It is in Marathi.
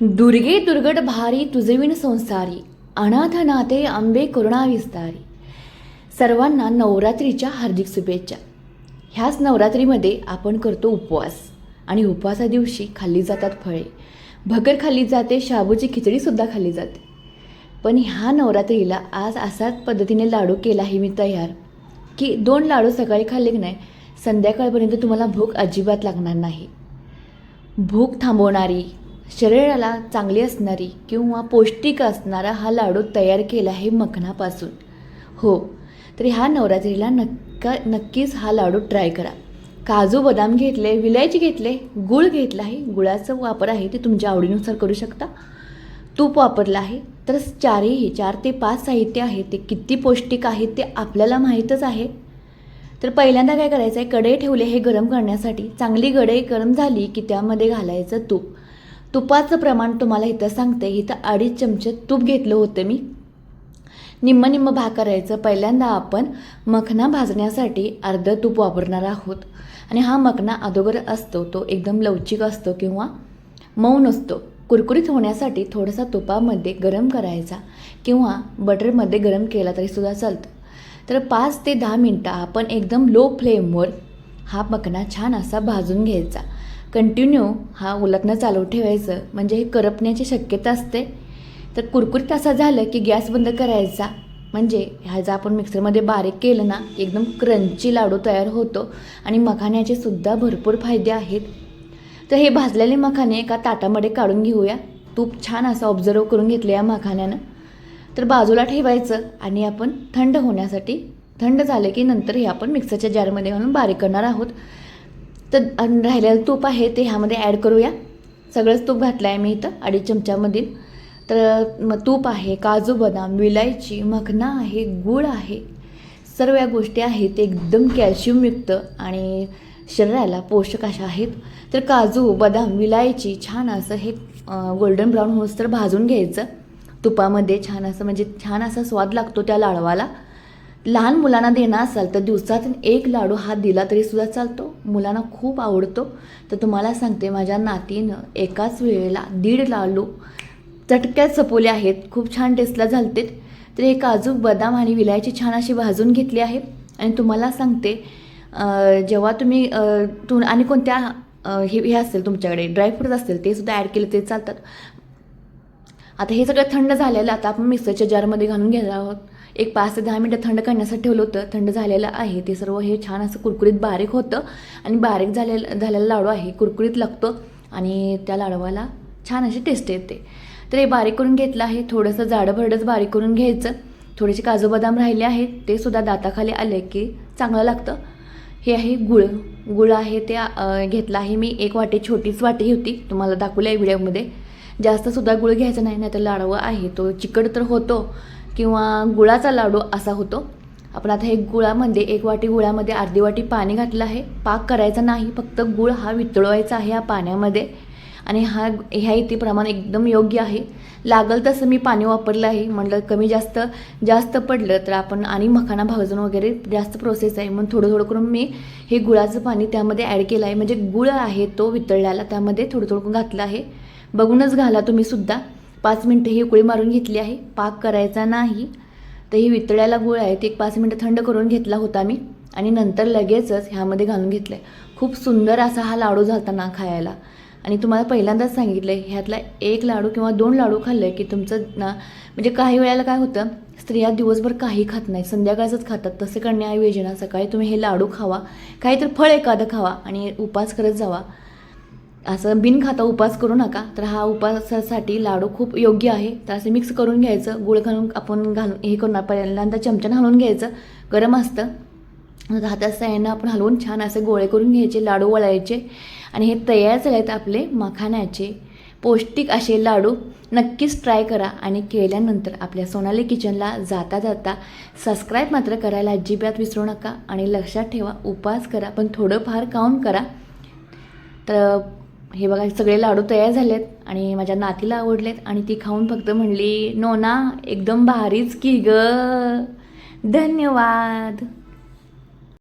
दुर्गे दुर्गट भारी तुझविण संसारी अनाथ नाते आंबे करुणा विस्तारी. सर्वांना नवरात्रीच्या हार्दिक शुभेच्छा. ह्याच नवरात्रीमध्ये आपण करतो उपवास. आणि उपवासा दिवशी खाल्ली जातात फळे. भगर खाल्ली जाते शाबूची खिचडीसुद्धा खाल्ली जाते. पण ह्या नवरात्रीला आज असाच पद्धतीने लाडू केला आहे मी तयार. की दोन लाडू सकाळी खाल्ले की नाही संध्याकाळपर्यंत तुम्हाला भूक अजिबात लागणार नाही. भूक थांबवणारी शरीराला चांगली असणारी किंवा पौष्टिक असणारा हा लाडू तयार केला आहे मखनापासून. हो तर ह्या नवरात्रीला नक्का नक्कीच हा लाडू ट्राय करा. काजू बदाम घेतले विलायची घेतले गुळ घेतला आहे. गुळाचा वापर आहे ते तुमच्या आवडीनुसार करू शकता. तूप वापरलं आहे तर चारही चार ते पाच साहित्य आहे ते किती पौष्टिक आहे ते आपल्याला माहीतच आहे. तर पहिल्यांदा काय करायचं आहे कढई ठेवले हे गरम करण्यासाठी. चांगली कढई गरम झाली की त्यामध्ये घालायचं तूप. तुपाचं प्रमाण तुम्हाला इथं सांगते. इथं अडीच चमचे तूप घेतलं होतं मी. निम्म निम्म भाग करायचं पहिल्यांदा आपण मखना भाजण्यासाठी अर्धं तूप वापरणार आहोत. आणि हा मखना अगोदर असतो. तो एकदम लवचिक असतो किंवा मऊ नसतो. कुरकुरीत होण्यासाठी थोडासा तुपामध्ये गरम करायचा किंवा बटरमध्ये गरम केला तरीसुद्धा चालतं. तर पाच ते दहा मिनटं आपण एकदम लो फ्लेमवर हा मखना छान असा भाजून घ्यायचा. कंटिन्यू हा उलटणं चालू ठेवायचं. म्हणजे हे करपण्याची शक्यता असते. तर कुरकुरीत असा झालं की गॅस बंद करायचा. म्हणजे ह्याचा आपण मिक्सरमध्ये बारीक केलं ना एकदम क्रंची लाडू तयार होतो आणि मखाण्याचे सुद्धा भरपूर फायदे आहेत. तर हे भाजलेले मखाने एका ताटामध्ये काढून घेऊया. तूप छान असं ऑब्झर्व करून घेतलं या मखाण्यानं. तर बाजूला ठेवायचं आणि आपण थंड होण्यासाठी थंड झालं की नंतर हे आपण मिक्सरच्या जारमध्ये घालून बारीक करणार आहोत. तर राहिलेलं तूप आहे ते ह्यामध्ये ॲड करूया. सगळंच तूप घातलं आहे मी इथं अडीच चमच्यामधील. तर मग तूप आहे काजू बदाम विलायची मखना आहे गूळ आहे. सर्व या गोष्टी आहेत ते एकदम कॅल्शियमयुक्त आणि शरीराला पोषक अशा आहेत. तर काजू बदाम विलायची छान असं हे गोल्डन ब्राऊन होस तर भाजून घ्यायचं. तुपामध्ये छान असं म्हणजे छान असा स्वाद लागतो त्या लाडवाला लहान मुलांना देणार असाल तर दिवसातून एक लाडू हा दिला तरी सुद्धा चालतो. मुलांना खूप आवडतो. तर तुम्हाला सांगते माझ्या नातीनं एकाच वेळेला दीड लाडू चटक्यात सपवले आहेत. खूप छान टेस्टला झालते. तर हे काजू बदाम आणि विलायची छान अशी भाजून घेतली आहे. आणि तुम्हाला सांगते जेव्हा तुम्ही तु आणि कोणत्या हे हे असेल तुमच्याकडे ड्रायफ्रूट्स असतील ते सुद्धा ॲड केले ते चालतात. आता हे सगळं थंड झालेलं आता आपण मिक्सरच्या जारमध्ये घालून घेणार आहोत. एक पाच ते दहा मिनटं थंड करण्यासाठी ठेवलं होतं. थंड झालेलं आहे. ते सर्व हे छान असं कुरकुरीत बारीक होतं आणि बारीक झालेलं झालेला लाडू आहे. कुरकुरीत लागतो आणि त्या लाडवाला छान अशी टेस्ट येते. तर हे बारीक करून घेतलं आहे. थोडंसं जाडं भरडंच बारीक करून घ्यायचं. थोडेसे काजू बदाम राहिले आहेत. ते सुद्धा दाताखाली आले की चांगलं लागतं. हे आहे गुळ. गुळ आहे ते घेतलं आहे मी. एक वाटी छोटीच वाटी होती. तुम्हाला दाखवली आहे व्हिडिओमध्ये. जास्तसुद्धा गुळ घ्यायचा नाही नाही तर लाडवं आहे. तो चिकट तर होतो. किंवा गुळाचा लाडू असा होतो. आपण आता हे गुळामध्ये एक वाटी गुळामध्ये अर्धी वाटी पाणी घातलं आहे. पाक करायचा नाही फक्त गुळ हा वितळवायचा आहे या पाण्यामध्ये. आणि हा ह्या इथे प्रमाण एकदम योग्य आहे. लागल तसं मी पाणी वापरलं आहे. म्हटलं कमी जास्त जास्त पडलं तर आपण आणि मखाना भाजून वगैरे जास्त प्रोसेस आहे. मग थोडं थोडं करून मी हे गुळाचं पाणी त्यामध्ये ॲड केलं आहे. म्हणजे गुळ आहे तो वितळल्याला त्यामध्ये थोडं थोडं घातलं आहे. बघूनच घाला तुम्ही सुद्धा. पाच मिनटं ही उकळी मारून घेतली आहे. पाक करायचा नाही. तर ही वितळ्याला गुळ आहे. ते एक पाच मिनटं थंड करून घेतला होता मी. आणि नंतर लगेचच ह्यामध्ये घालून घेतलं आहे खूप सुंदर असा हा लाडू झाला ना खायला. आणि तुम्हाला पहिल्यांदाच सांगितलं आहे ह्यातला एक लाडू किंवा दोन लाडू खाल्लं की तुमचं ना म्हणजे काही वेळेला काय होतं स्त्रिया दिवसभर काही खात नाही. संध्याकाळचंच खातात. तसं करण्याऐवजी ना सकाळी तुम्ही हे लाडू खावा. काहीतरी फळ एखादं खावा आणि उपास करत जावा. असं बिन खाता उपास करू नका. तर हा उपासासाठी लाडू खूप योग्य आहे. तर असं मिक्स करून घ्यायचं. गुळ घालून आपण घालून हे करून पहिल्यांदा चमच्यानं हलवून घ्यायचं. गरम असतं. हातात साह्यानं आपण हलवून छान असे गोळे करून घ्यायचे लाडू वळायचे. आणि हे तयार झाले आहेत आपले मखाण्याचे. पौष्टिक असे लाडू नक्कीच ट्राय करा. आणि केल्यानंतर आपल्या सोनाली किचनला जाता जाता सबस्क्राईब मात्र करायला अजिबात विसरू नका. आणि लक्षात ठेवा उपास करा पण थोडंफार काउंट करा. तर हे बघा सगळे लाडू तयार झालेत आणि माझ्या नातीला आवडलेत आणि ती खाऊन फक्त म्हणली नोना एकदम भारीच की ग. धन्यवाद.